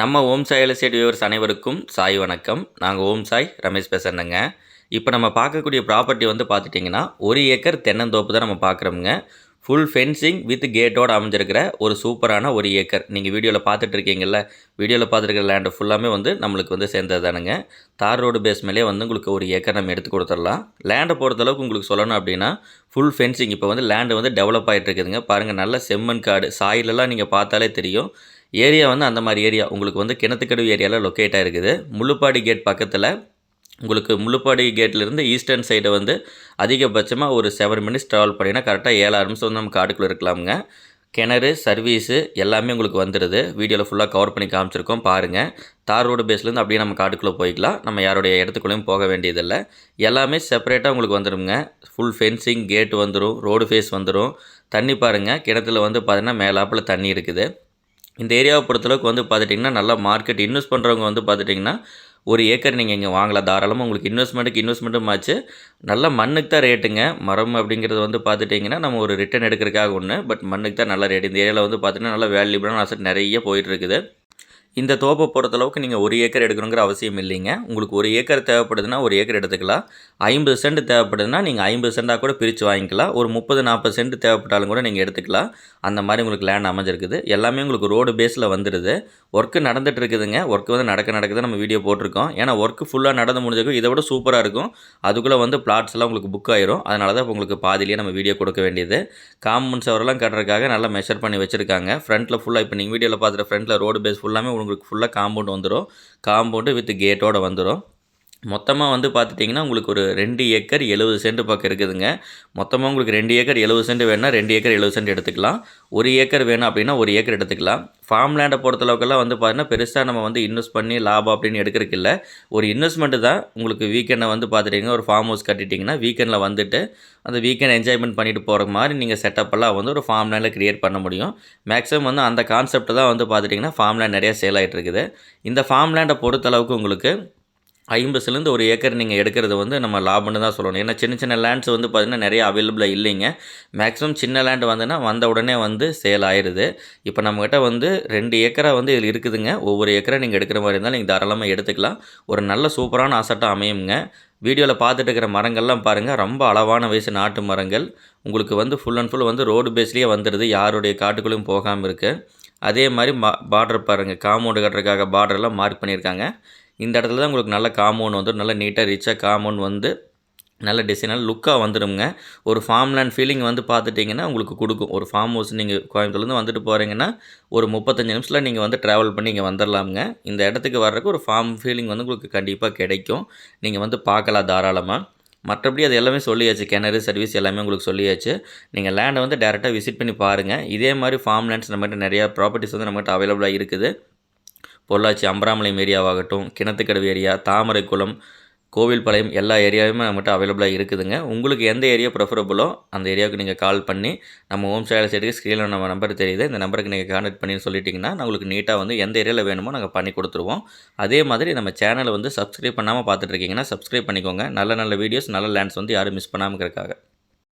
நம்ம ஓம் சாய் எலஸ்டேட் வியூவர்ஸ் அனைவருக்கும் சாய் வணக்கம். நாங்கள் ஓம் சாய் ரமேஷ் பேசுகிறேங்க இப்போ நம்ம பார்க்கக்கூடிய ப்ராப்பர்ட்டி வந்து பார்த்துட்டிங்கன்னா ஒரு ஏக்கர் தென்னந்தோப்பு தான் நம்ம பார்க்குறோமுங்க. ஃபுல் ஃபென்சிங் வித் கேட்டோடு அமைஞ்சிருக்கிற ஒரு சூப்பரான ஒரு ஏக்கர். நீங்கள் வீடியோவில் பார்த்துட்டு இருக்கீங்கல்ல வீடியோவில் பார்த்துருக்கிற லேண்டு ஃபுல்லாமே வந்து நம்மளுக்கு வந்து சேர்ந்தது தானுங்க தார் ரோடு பேஸ் மேலே வந்து உங்களுக்கு ஒரு ஏக்கர் நம்ம எடுத்து கொடுத்துடலாம். லேண்டை பொறுத்தளவுக்கு உங்களுக்கு சொல்லணும் அப்படின்னா ஃபுல் ஃபென்சிங் இப்போ வந்து லேண்டு வந்து டெவலப் ஆகிட்டு இருக்குதுங்க. பாருங்கள் நல்ல செம்மண் காடு. சாயிலெல்லாம் நீங்கள் பார்த்தாலே தெரியும். ஏரியா வந்து அந்த மாதிரி ஏரியா. உங்களுக்கு வந்து கிணத்துக்கடவு ஏரியாவில் லொக்கேட் ஆகிருக்குது முள்ளுப்பாடி கேட் பக்கத்தில் உங்களுக்கு முள்ளுப்பாடி கேட்லேருந்து ஈஸ்டர்ன் சைடை வந்து அதிகபட்சமாக ஒரு செவன் மினிட்ஸ் ட்ராவல் பண்ணிங்கன்னா கரெக்டாக ஏழாறு நிமிஷம் வந்து நம்ம காட்டுக்குள்ளே இருக்கலாமுங்க. கிணறு சர்வீஸு எல்லாமே உங்களுக்கு வந்துடுது வீடியோவில் ஃபுல்லாக கவர் பண்ணி காமிச்சிருக்கோம். பாருங்கள் தார் ரோடு பேஸ்லேருந்து அப்படியே நம்ம காட்டுக்குள்ளே போய்க்கலாம். நம்ம யாருடைய இடத்துக்குள்ளேயும் போக வேண்டியதில்லை. எல்லாமே செப்பரேட்டாக உங்களுக்கு வந்துடுங்க ஃபுல் ஃபென்சிங் கேட் வந்துடும் ரோடு ஃபேஸ் வந்துடும் தண்ணி பாருங்கள் கிணத்துல வந்து பார்த்திங்கன்னா மேலாப்பில் தண்ணி இருக்குது. இந்த ஏரியாவை பொறுத்தளவுக்கு வந்து பார்த்துட்டிங்கன்னா நல்லா மார்க்கெட் இன்வெஸ்ட் பண்ணுறவங்க வந்து பார்த்துட்டிங்கன்னா ஒரு ஏக்கர் நீங்கள் இங்கே வாங்கலாம் தாராளமாக உங்களுக்கு இன்வெஸ்ட்மெண்ட்டுக்கு இன்வெஸ்ட்மெண்ட்டும் ஆச்சு. நல்ல மண்ணுக்கு தான் ரேட்டுங்க மரம் அப்படிங்கிறது வந்து பார்த்துட்டிங்கன்னா நம்ம ஒரு ரிட்டர்ன் எடுக்கிறதுக்காக ஒன்று பட் மண்ணுக்கு தான் நல்ல ரேட் இந்த ஏரியாவில் வந்து பார்த்திங்கன்னா நல்லா வேல்யூபிளான அசட் நிறைய போயிட்டுருக்குது இந்த தோப்பை பொறுத்தளவுக்கு நீங்கள் ஒரு ஏக்கர் எடுக்கணுங்கிற அவசியம் இல்லைங்க. உங்களுக்கு ஒரு ஏக்கர் தேவைப்படுதுன்னா ஒரு ஏக்கர் எடுத்துக்கலாம். ஐம்பது சென்ட் தேவைப்படுதுன்னா நீங்கள் ஐம்பது சென்டாக கூட பிரித்து வாங்கிக்கலாம். ஒரு முப்பது நாற்பது சென்ட் தேவைப்பட்டாலும் கூட நீங்கள் எடுத்துக்கலாம். அந்த மாதிரி உங்களுக்கு லேண்ட் அமைஞ்சிருக்குது. எல்லாமே உங்களுக்கு ரோடு பேஸில் வந்துடுது ஒர்க்கு நடந்துகிட்டு இருக்குதுங்க. ஒர்க்கு வந்து நடக்க நடக்குது நம்ம வீடியோ போட்டிருக்கோம். ஏன்னா ஒர்க்கு ஃபுல்லாக நடந்து முடிஞ்சிருக்கும் இதை விட சூப்பராக இருக்கும். அதுக்குள்ளே வந்து பிளாட்ஸ் எல்லாம் உங்களுக்கு புக் ஆயிரும். அதனால தான் இப்போ உங்களுக்கு பாதிலேயே நம்ம வீடியோ கொடுக்க வேண்டியது. காம்பவுண்ட் சவரெல்லாம் கட்டுறதுக்காக நல்லா மெஷர் பண்ணி வச்சுருக்காங்க. ஃப்ரண்ட்டில் ஃபுல்லாக இப்போ நீங்கள் வீடியோவில் பார்த்துட்டு ஃப்ரண்ட்டில் ரோடு பேஸ் ஃபுல்லாமே உங்களுக்கு ஃபுல்லாக காம்பவுண்ட் வந்துடும் காம்பவுண்டு வித் கேட்டோட வந்துடும் மொத்தமாக வந்து பார்த்துட்டிங்கன்னா உங்களுக்கு ஒரு ரெண்டு ஏக்கர் எழுபது சென்ட் பக்கம் இருக்குதுங்க. மொத்தமாக உங்களுக்கு ரெண்டு ஏக்கர் எழுபது சென்ட் வேணும்னா ரெண்டு ஏக்கர் எழுபது சென்ட் எடுத்துக்கலாம். ஒரு ஏக்கர் வேணும் அப்படின்னா ஒரு ஏக்கர் எடுத்துக்கலாம். ஃபார்ம் லேண்டை பொறுத்தளவுக்கெல்லாம் வந்து பார்த்தீங்கன்னா பெருசாக நம்ம வந்து இன்வெஸ்ட் பண்ணி லாபம் அப்படின்னு எடுக்கிறதுக்கு இல்லை. ஒரு இன்வெஸ்ட்மெண்ட்டு தான் உங்களுக்கு வீக்கெண்டை வந்து பார்த்துட்டிங்கன்னா ஒரு ஃபார்ம் ஹவுஸ் கட்டிட்டிங்கன்னா வீக்கெண்டில் வந்துட்டு அந்த வீக்கெண்ட் என்ஜாய்மெண்ட் பண்ணிட்டு போகிற மாதிரி நீங்கள் செட்டப்பெல்லாம் வந்து ஒரு ஃபார்ம் லேண்டில் க்ரியேட் பண்ண முடியும். மேக்ஸிமம் வந்து அந்த கான்செப்ட் தான் வந்து பார்த்துட்டிங்கன்னா ஃபார்ம் லேண்ட் நிறையா சேல் ஆகிட்டு இருக்குது. இந்த ஃபார்ம் லேண்டை பொறுத்தளவுக்கு உங்களுக்கு ஐம்பதுலேருந்து ஒரு ஏக்கர் நீங்கள் எடுக்கிறது வந்து நம்ம லாபம்னு தான் சொல்லணும். ஏன்னா சின்ன சின்ன லேண்ட்ஸ் வந்து பார்த்திங்கன்னா நிறைய அவைலபிளாக இல்லைங்க. மேக்ஸிமம் சின்ன லேண்ட் வந்துன்னா வந்த உடனே வந்து சேல் ஆயிடுது இப்போ நம்மக்கிட்ட வந்து ரெண்டு ஏக்கராக வந்து இதில் இருக்குதுங்க. ஒவ்வொரு ஏக்கரை நீங்கள் எடுக்கிற மாதிரி இருந்தால் நீங்கள் தாராளமாக எடுத்துக்கலாம். ஒரு நல்ல சூப்பரான அசட்டாக அமையுங்க. வீடியோவில் பார்த்துட்டு இருக்கிற மரங்கள்லாம் பாருங்கள் ரொம்ப அளவான வயசு நாட்டு மரங்கள். உங்களுக்கு வந்து ஃபுல் அண்ட் ஃபுல் வந்து ரோடு பேஸ்லேயே வந்துடுது யாருடைய காட்டுக்குள்ளேயும் போகாமல் இருக்குது அதே மாதிரி மா பார்டர் பாருங்கள் காம்பவுண்டு கட்டுறதுக்காக பார்டர்லாம் மார்க் பண்ணியிருக்காங்க. இந்த இடத்துல தான் உங்களுக்கு நல்ல காம்பவுண்ட் வந்துடும் நல்ல நீட்டாக ரிச்சாக காம்பவுண்ட் வந்து நல்ல டிசைனாக லுக்காக வந்துடுங்க ஒரு ஃபார்ம் லேண்ட் ஃபீலிங் வந்து பார்த்துட்டிங்கன்னா உங்களுக்கு கொடுக்கும். ஒரு ஃபார்ம் ஹவுஸ் நீங்கள் கோயம்புத்தூர்லேருந்து வந்துட்டு போகிறீங்கன்னா ஒரு முப்பத்தஞ்சு நிமிஷத்தில் நீங்கள் வந்து ட்ராவல் பண்ணி இங்கே வந்துடலாமுங்க இந்த இடத்துக்கு வர்றதுக்கு ஒரு ஃபார்ம் ஃபீலிங் வந்து உங்களுக்கு கண்டிப்பாக கிடைக்கும். நீங்கள் வந்து பார்க்கலாம் தாராளமாக மற்றபடி அது எல்லாமே சொல்லியாச்சு. கிணறு சர்வீஸ் எல்லாமே உங்களுக்கு சொல்லியாச்சு. நீங்கள் லேண்டை வந்து டேரெக்டாக விசிட் பண்ணி பாருங்கள் இதே மாதிரி ஃபார்ம் லேண்ட்ஸ் நம்மகிட்ட நிறையா ப்ராப்பர்ட்டிஸ் வந்து நம்மகிட்ட அவைலபிளாக இருக்குது. பொள்ளாச்சி அம்பராமலையம் ஏரியாவாகட்டும் கிணத்துக்கடவு ஏரியா தாமரைக்குளம் கோவில்பாளையம் எல்லா ஏரியாவுமே நம்மகிட்ட அவைலபிளாக இருக்குதுங்க. உங்களுக்கு எந்த ஏரியா ப்ரிஃபரபுளோ அந்த ஏரியாவுக்கு நீங்கள் கால் பண்ணி நம்ம ஹோம் ஸ்டைல் சைடுக்கு ஸ்க்ரீனில் நம்ம நம்பர் தெரியுது. இந்த நம்பருக்கு நீங்கள் கான்டெக்ட் பண்ணி சொல்லிட்டிங்கன்னா உங்களுக்கு நீட்டாக வந்து எந்த ஏரியாவில் வேணுமோ நாங்கள் பண்ணி கொடுத்துருவோம். அதே மாதிரி நம்ம சேனலை வந்து சப்ஸ்கிரைப் பண்ணாமல் பார்த்துட்டு இருக்கீங்கன்னா சப்ஸ்கிரைப் பண்ணிக்கோங்க. நல்ல நல்ல வீடியோஸ் நல்ல லேண்ட்ஸ் வந்து யாரும் மிஸ் பண்ணாமல் இருக்காங்க